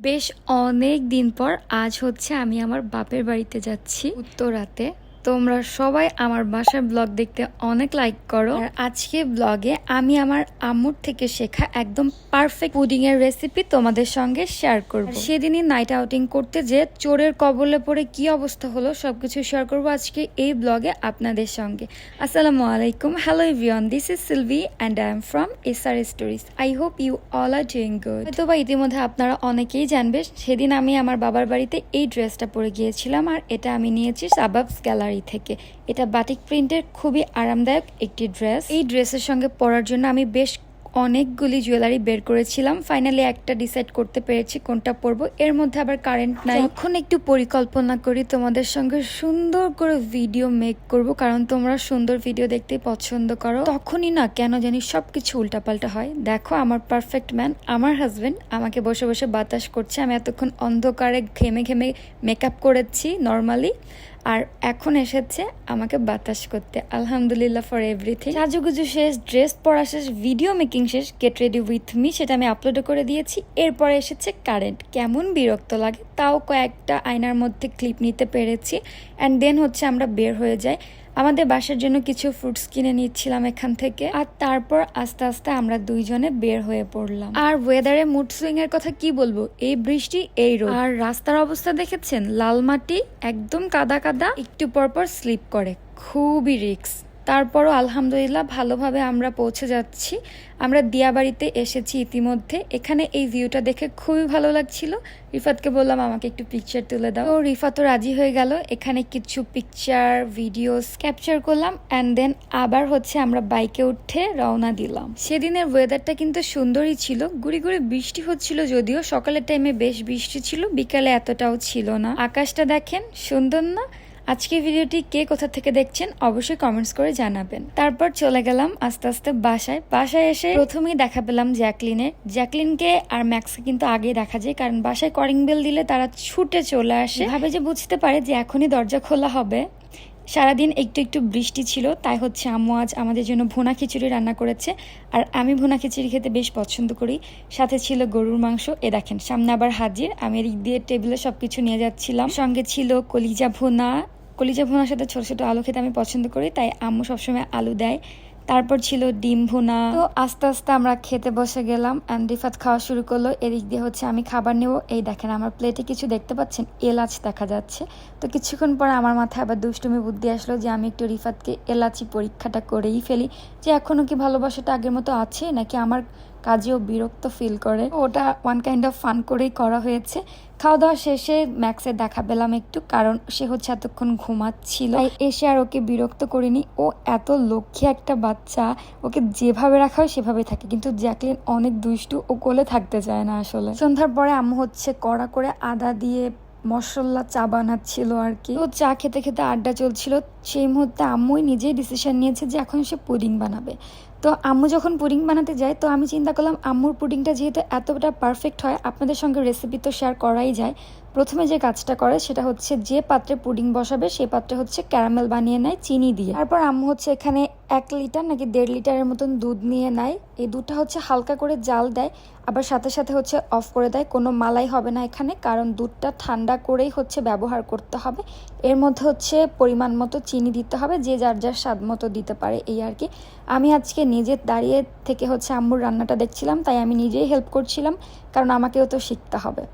বেশ অনেক দিন পর আজ হচ্ছে আমি আমার বাপের বাড়িতে যাচ্ছি উত্তরাতে। তোমরা সবাই আমার বাসার ব্লগ দেখতে অনেক লাইক করো। আর আজকে ব্লগে আমি আমার আম্মুর থেকে শেখা একদম পারফেক্ট পুডিং এর রেসিপি তোমাদের সঙ্গে শেয়ার করব। সেদিনই নাইট আউটিং করতে যে চোরের কবলে পড়ে কি অবস্থা হলো সবকিছু শেয়ার করব আজকে এই ব্লগে আপনাদের সঙ্গে। আসসালামু আলাইকুম hello everyone this is Silvi and I am from SR stories I hope you all are doing good হয়তো বা ইতিমধ্যে আপনারা অনেকেই জানবে, সেদিন আমি আমার বাবার বাড়িতে এই ড্রেসটা পরে গিয়েছিলাম আর এটা আমি নিয়েছি সাবাবস গ্যালারি। থেকে। এটা বাটিক প্রিন্টের খুবই আরামদায়ক একটি ড্রেস। এই ড্রেসের সঙ্গে পরার জন্য আমি বেশ অনেকগুলি জুয়েলারি বের করেছিলাম। ফাইনালি একটা ডিসাইড করতে পেরেছি কোনটা পরবো। এর মধ্যে আবার কারেন্ট নাই। এখন একটু পরিকল্পনা করি তোমাদের সঙ্গে সুন্দর করে ভিডিও মেক করব, কারণ তোমরা সুন্দর ভিডিও দেখতে পছন্দ করো। তখনই না, কেন জানি সবকিছু উল্টাপাল্টা হয়। দেখো, আমার পারফেক্ট ম্যান আমার হাজবেন্ড আমাকে বসে বসে বাতাস করছে। আমি এতক্ষণ অন্ধকারে ঘেমে ঘেমে মেকআপ করেছি নর্মালি আর এখন এসেছে আমাকে বাতাস করতে। আলহামদুলিল্লাহ ফর এভরিথিং সাজুগুজু শেষ ড্রেস পরা শেষ ভিডিও মেকিং শেষ গেট রেডি উইথ মি সেটা আমি আপলোডও করে দিয়েছি। এরপরে এসেছে কারেন্ট কেমন বিরক্ত লাগে, তাও কয়েকটা আয়নার মধ্যে ক্লিপ নিতে পেরেছি। অ্যান্ড দেন হচ্ছে আমরা বের হয়ে যাই। আমাদের বাসার জন্য কিছু ফ্রুটস কিনে নিচ্ছিলাম এখান থেকে। আর তারপর আস্তে আস্তে আমরা দুইজনে বের হয়ে পড়লাম। আর ওয়েদারে মুড সুইং এর কথা কি বলব? এই বৃষ্টি, এই রোদ। আর রাস্তার অবস্থা দেখেছেন? লাল মাটি একদম কাদা কাদা, একটু পরপর স্লিপ করে। খুবই রিক্স তারপরও আলহামদুলিল্লাহ ভালোভাবে আমরা পৌঁছে যাচ্ছি। আমরা দিয়াবাড়িতে এসেছি ইতিমধ্যে। এখানে এই ভিউটা দেখে খুবই ভালো লাগছিল। রিফাতকে বললাম, আমাকে একটু পিকচার তুলে দাও। রিফাতও রাজি হয়ে গেল। এখানে কিছু পিকচার ভিডিওস ক্যাপচার করলাম। অ্যান্ড দেন আবার হচ্ছে আমরা বাইকে উঠে রওনা দিলাম। সেদিনের ওয়েদারটা কিন্তু সুন্দরই ছিল। গুড়ি গুড়ি বৃষ্টি হচ্ছিল যদিও। সকালের টাইমে বেশ বৃষ্টি ছিল। বিকালে এতটাও ছিল না। আকাশটা দেখেন সুন্দর না? আজকে ভিডিওটি কে কোথা থেকে দেখছেন অবশ্যই কমেন্টস করে জানাবেন। তারপর চলে গেলাম আস্তে আস্তে বাসায়। বাসায় এসে প্রথমেই দেখা পেলাম জ্যাকলিনের জ্যাকলিনকে আর ম্যাক্সকে কিন্তু আগেই দেখা যায়, কারণ বাসায় করিং বেল দিলে তারা ছুটে চলে আসে। ভাবে যে বুঝতে পারে যে এখনই দরজা খোলা হবে। সারাদিন একটু একটু বৃষ্টি ছিল, তাই হচ্ছে আম্মু আজ আমাদের জন্য ভুনা খিচুড়ি রান্না করেছে। আর আমি ভুনা খিচুড়ি খেতে বেশ পছন্দ করি। সাথে ছিল গরুর মাংস। এ দেখেন, সামনে আবার হাজির। আমি এদিক দিয়ে টেবিলে সব কিছু নিয়ে যাচ্ছিলাম। সঙ্গে ছিল কলিজা ভুনা কলিজা ভুনার সাথে ছোট ছোট আলু খেতে আমি পছন্দ করি, তাই আম্মু সবসময় আলু দেয়। তারপর ছিল ডিম ভুনা। তো আস্তে আস্তে আমরা খেতে বসে গেলাম অ্যান্ড রিফাত খাওয়া শুরু করল। এদিক দিয়ে হচ্ছে আমি খাবার নেব। এই দেখেন আমার প্লেটে কিছু দেখতে পাচ্ছেন? এলাচ দেখা যাচ্ছে। তো কিছুক্ষণ পরে আমার মাথায় আবার দুষ্টুমি বুদ্ধি আসলো যে আমি একটু রিফাতকে এলাচি পরীক্ষাটা করেই ফেলি। যে এখনও কি ভালোবাসাটা আগের মতো আছে, নাকি আমার কাজেও বিরক্ত ফিল করে। ওটা ওয়ান কাইন্ড অফ ফান করেই করা হয়েছে। খাওয়া দাওয়া শেষে ম্যাক্সের দেখা পেলাম একটু, কারণ সে হচ্ছে এতক্ষণ ঘুমাচ্ছিল। এসে আর ওকে বিরক্ত করিনি। ও এত লক্ষ্মী একটা বাচ্চা, ওকে যেভাবে রাখা হয় সেভাবে থাকে। কিন্তু জ্যাকলিন অনেক দুষ্টু, ও কোলে থাকতে চায় না আসলে। সন্ধ্যার পরে আম্মু হচ্ছে কড়া করে আদা দিয়ে মশলা চা বানাচ্ছিল আর কি। ও চা খেতে খেতে আড্ডা চলছিল। সেই মুহূর্তে আম্মুই নিজেই ডিসিশন নিয়েছে যে এখন সে পুডিং বানাবে। তো আম্মু যখন পুডিং বানাতে যায়, তো আমি চিন্তা করলাম, আম্মুর পুডিংটা যেহেতু এতটা পারফেক্ট হয়, আপনাদের সঙ্গে রেসিপি তো শেয়ার করাই যায়। প্রথমে যে কাজটা করে সেটা হচ্ছে যে পাত্রে পুডিং বসাবে সেই পাত্রে হচ্ছে ক্যারামেল বানিয়ে নেয়, চিনি দিয়ে। তারপর আম্মু হচ্ছে এখানে এক লিটার নাকি দেড় লিটারের মতন দুধ নিয়ে নেয়। এই দুধটা হচ্ছে হালকা করে জাল দেয়, আবার সাথে সাথে হচ্ছে অফ করে দেয়। কোনো মালাই হবে না এখানে, কারণ দুধটা ঠান্ডা করেই হচ্ছে ব্যবহার করতে হবে। এর মধ্যে হচ্ছে পরিমাণ মতো চিনি দিতে হবে, যে যার যার স্বাদ মতো দিতে পারে, এই আর কি। আমি আজকে নিজে দাঁড়িয়ে থেকে হচ্ছে আম্মুর রান্নাটা দেখছিলাম, তাই আমি নিজেই হেল্প করছিলাম, কারণ আমাকেও তো শিখতে হবে।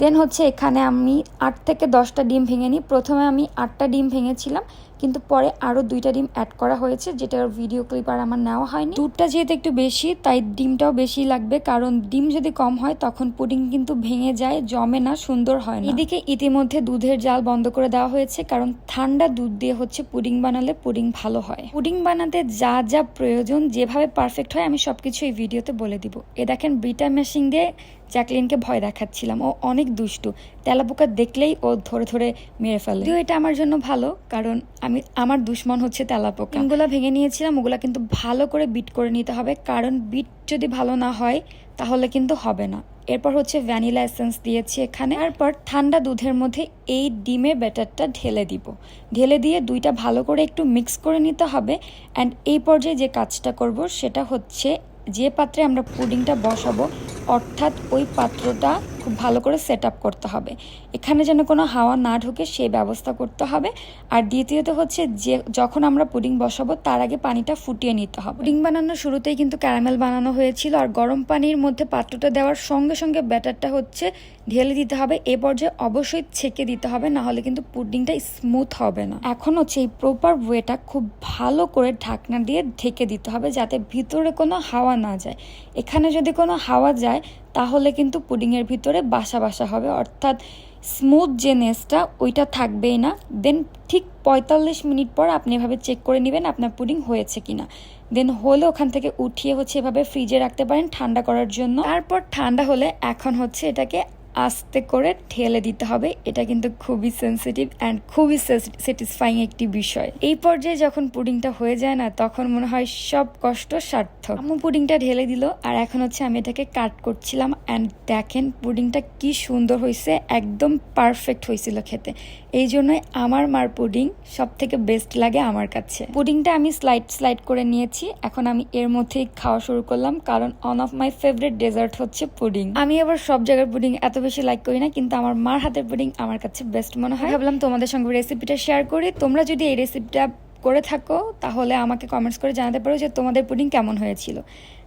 দেন হচ্ছে এখানে আমি আট থেকে দশটা ডিম ভেঙে নিই। প্রথমে আমি আটটা ডিম ভেঙেছিলাম। কিন্তু পরে আরও দুইটা ডিম অ্যাড করা হয়েছে যেটার ভিডিও ক্লিপ আর আমার নেওয়া হয়নি। দুধটা যেহেতু একটু বেশি, তাই ডিমটাও বেশি লাগবে, কারণ ডিম যদি কম হয়, তখন পুডিং কিন্তু ভেঙে যায়, জমে না, সুন্দর হয় না। এদিকে ইতিমধ্যে দুধের জাল বন্ধ করে দেওয়া হয়েছে, কারণ ঠান্ডা দুধ দিয়ে হচ্ছে পুডিং বানালে পুডিং ভালো হয়। পুডিং বানাতে যা যা প্রয়োজন, যেভাবে পারফেক্ট হয়, আমি সবকিছু এই ভিডিওতে বলে দিব। এ দেখেন বিটা মেশিন দিয়ে জ্যাকলিনকে ভয় দেখাচ্ছিলাম। ও অনেক দুষ্টু। তেলাপোকা দেখলেই ও ধরে ধরে মেরে ফেলে। এটা আমার জন্য ভালো, কারণ আমি আমার দুশ্মন হচ্ছে তেলাপোকা। ওগুলা ভেঙে নিয়েছিলাম, ওগুলা কিন্তু ভালো করে বিট করে নিতে হবে। কারণ বিট যদি ভালো না হয়, তাহলে কিন্তু হবে না। এরপর হচ্ছে ভ্যানিলা এসেন্স দিয়েছি এখানে। তারপর ঠান্ডা দুধের মধ্যে এই ডিমে ব্যাটারটা ঢেলে দিব। ঢেলে দিয়ে দুইটা ভালো করে একটু মিক্স করে নিতে হবে। অ্যান্ড এই পর্যায়ে যে কাজটা করব, সেটা হচ্ছে যে পাত্রে আমরা পুডিংটা বসাবো অর্থাৎ ওই পাত্রটা খুব ভালো করে সেট করতে হবে। এখানে যেন কোনো হাওয়া না ঢুকে সেই ব্যবস্থা করতে হবে। আর দ্বিতীয়ত হচ্ছে যে, যখন আমরা পুডিং বসাবো, তার আগে পানিটা ফুটিয়ে নিতে হবে। পুডিং বানানোর শুরুতেই কিন্তু ক্যারামেল বানানো হয়েছিল। আর গরম পানির মধ্যে পাত্রটা দেওয়ার সঙ্গে সঙ্গে ব্যাটারটা হচ্ছে ঢেলে দিতে হবে। এ পর্যায়ে অবশ্যই ছেঁকে দিতে হবে না হলে কিন্তু পুডিংটা স্মুথ হবে না। এখন হচ্ছে এই প্রপার ওয়েটা খুব ভালো করে ঢাকনা দিয়ে ঢেকে দিতে হবে, যাতে ভিতরে কোনো হাওয়া না যায়। এখানে যদি কোনো হাওয়া যায় তাহলে কিন্তু পুডিংয়ের ভিতরে বাসা বাসা হবে। অর্থাৎ স্মুথ যে নেসটা ওইটা থাকবেই না। দেন ঠিক পঁয়তাল্লিশ মিনিট পর আপনি এভাবে চেক করে নেবেন আপনার পুডিং হয়েছে কিনা। দেন হলে ওখান থেকে উঠিয়ে হচ্ছে এভাবে ফ্রিজে রাখতে পারেন ঠান্ডা করার জন্য। তারপর ঠান্ডা হলে এখন হচ্ছে এটাকে আস্তে করে ঠেলে দিতে হবে। এটা কিন্তু খুবই সেন্সিটিভ অ্যান্ড খুবই স্যাটিসফাইং একটি বিষয়। এই পর্যায়ে যখন পুডিংটা হয়ে যায় না, তখন মনে হয় সব কষ্ট সার্থক। আম্মু পুডিংটা ঢেলে দিল আর এখন হচ্ছে আমি এটাকে কাট করছিলাম অ্যান্ড দেখেন পুডিংটা কি সুন্দর হয়েছে একদম পারফেক্ট হয়েছিল খেতে। এই জন্যই আমার মার পুডিং সব থেকে বেস্ট লাগে আমার কাছে। পুডিংটা আমি স্লাইড স্লাইড করে নিয়েছি, এখন আমি এর মধ্যেই খাওয়া শুরু করলাম, কারণ one of my favourite dessert হচ্ছে পুডিং। আমি আবার সব জায়গার পুডিং এত বেশি লাইক করি না, কিন্তু আমার মার হাতের পুডিং আমার কাছে বেস্ট মনে হয়। ভাবলাম তোমাদের সঙ্গে রেসিপিটা শেয়ার করি। তোমরা যদি এই রেসিপিটা করে থাকো, তাহলে আমাকে কমেন্টস করে জানাতে পারো যে তোমাদের পুডিং কেমন হয়েছিল।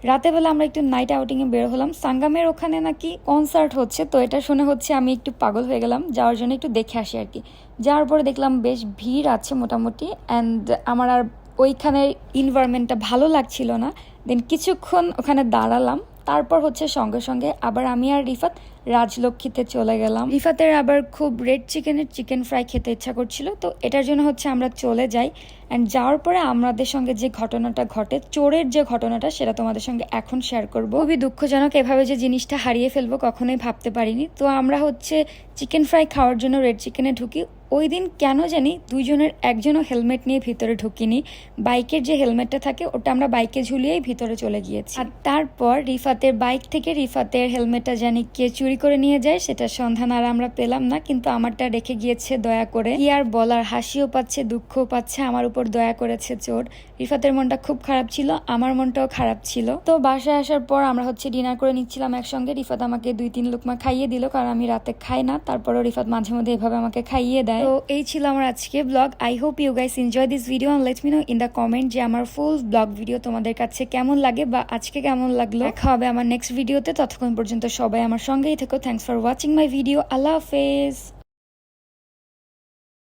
রাতে বেলা আমরা একটু নাইট আউটিংয়ে বের হলাম। সাঙ্গামের ওখানে নাকি কনসার্ট হচ্ছে, তো এটা শুনে হচ্ছে আমি একটু পাগল হয়ে গেলাম। যাওয়ার জন্য একটু দেখে আসি আর কি। যাওয়ার পরে দেখলাম বেশ ভিড় আছে মোটামুটি অ্যান্ড আমার আর ওইখানে ইনভারমেন্টটা ভালো লাগছিল না। দেন কিছুক্ষণ ওখানে দাঁড়ালাম। তারপর হচ্ছে সঙ্গে সঙ্গে আবার আমি আর রিফাত রাজলক্ষ্মীতে চলে গেলাম। রিফাতের আবার খুব রেড চিকেনের চিকেন ফ্রাই খেতে ইচ্ছা করছিল। তো এটার জন্য হচ্ছে আমরা চলে যাই। অ্যান্ড যাওয়ার পরে আমাদের সঙ্গে যে ঘটনাটা ঘটে, চোরের যে ঘটনাটা, সেটা তোমাদের সঙ্গে এখন শেয়ার করব। খুবই দুঃখজনক এভাবে যে জিনিসটা হারিয়ে ফেলব, কখনোই ভাবতে পারিনি। তো আমরা হচ্ছে চিকেন ফ্রাই খাওয়ার জন্য রেড চিকেনে ঢুকি। ওই দিন কেন জানি দুইজনের একজনও হেলমেট নিয়ে ভিতরে ঢুকিনি। বাইকের যে হেলমেটটা থাকে, ওটা আমরা বাইকে ঝুলিয়েই ভিতরে চলে গিয়েছি। আর তারপর রিফাতের বাইক থেকে রিফাতের হেলমেটটা জানি কে চুরি করে নিয়ে যায়, সেটা সন্ধান আর আমরা পেলাম না, কিন্তু আমারটা রেখে গিয়েছে দয়া করে। কি আর বলার, হাসিও পাচ্ছে, দুঃখও পাচ্ছে, আমার উপর দয়া করেছে চোর। রিফাতের মনটা খুব খারাপ ছিল, আমার মনটাও খারাপ ছিল। তো বাসায় আসার পর আমরা হচ্ছে ডিনার করে নিচ্ছিলাম একসঙ্গে। রিফাত আমাকে দুই তিন লুকমা খাইয়ে দিল, কারণ আমি রাতে খাই না। তারপরও রিফাত মাঝে মধ্যে এভাবে আমাকে খাইয়ে তো এই ছিল আমার আজকে blog I hope you guys enjoy this video and let me know in the comment যে আমার ফুল ব্লগ ভিডিও তোমাদের কাছে কেমন লাগে বা আজকে কেমন লাগল। দেখা হবে আমার নেক্সট ভিডিওতে ততক্ষণ পর্যন্ত সবাই আমার সঙ্গেই থেকো। Thanks for watching my video আল্লাহ হাফেজ।